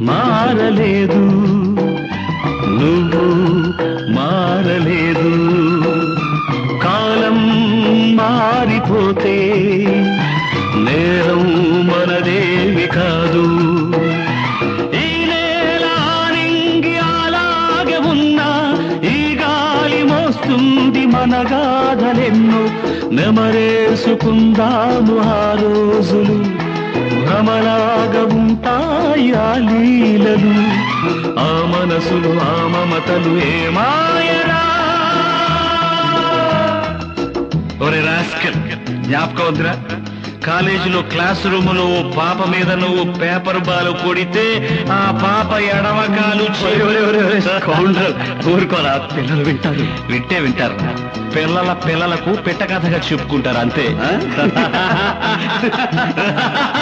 మారలేదు. నువ్వు మారలేదు. కాలం మారిపోతే నేరం మనదేవి కాదు. ఈ నేల అలాగే ఉన్నా ఈ గాలి మోస్తుంది మన గాథలెన్నో. నెమరేసుకుందాము ఆ రోజులు. భ్రమలా మనసులు ఆ మమతలు ఏమాయరా ఒరే రాస్కల్ జ్ఞాపకం వద్దురా? కాలేజీలో క్లాస్ రూమ్లో ఓ పాప మీద నువ్వు పేపర్ బాల్ కొడితే ఆ పాప ఎడమకాలు ఊరుకోరా పిల్లలు వింటారు. వింటే వింటారు పిల్లల పిల్లలకు పెట్ట కథగా చెప్పుకుంటారు అంతే.